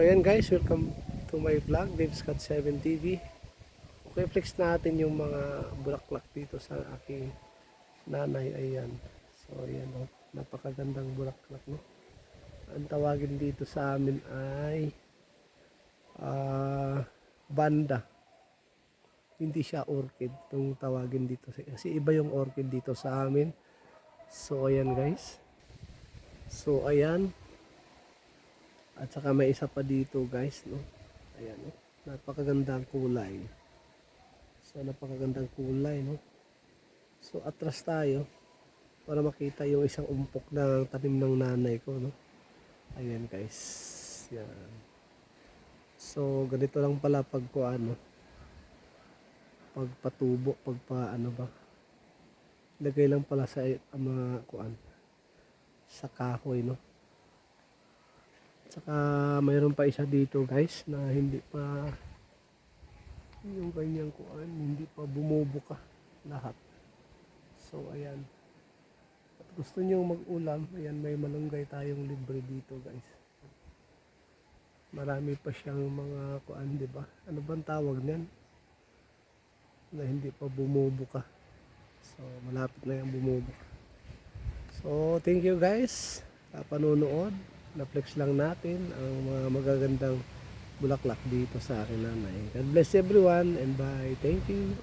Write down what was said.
So ayan guys, welcome to my vlog, Dave Scott 7 TV. Okay, flex natin yung mga bulaklak dito sa aking nanay. Ayan. So ayan oh, napakagandang bulaklak no. Ang tawagin dito sa amin ay ah, banda. Hindi siya orchid itong tawagin dito. Kasi iba yung orchid dito sa amin. So ayan guys. So ayan. At saka may isa pa dito guys, no? Ayan, no? Napakagandang kulay. So, napakagandang kulay, no? So, atras tayo para makita yung isang umpok na tanim ng nanay ko, no? Ayan, guys. Yan. So, ganito lang pala pag ko ano, pagpatubo, pagpa ano ba, lagay lang pala sa uh, mga kuan sa kahoy, no? Tsaka mayroon pa isa dito guys na hindi pa yung kanyang kuan, hindi pa bumubuka lahat. So ayan. At gusto niyo mag-ulam, ayan may malunggay tayong libre dito guys. Marami pa siyang mga kuan, di ba? Ano bang tawag niyan? Na hindi pa bumubuka. So malapit na yung bumubuka. So thank you guys sa panonood na-flex lang natin ang mga magagandang bulaklak dito sa akin nanay. God bless everyone and bye. Thank you.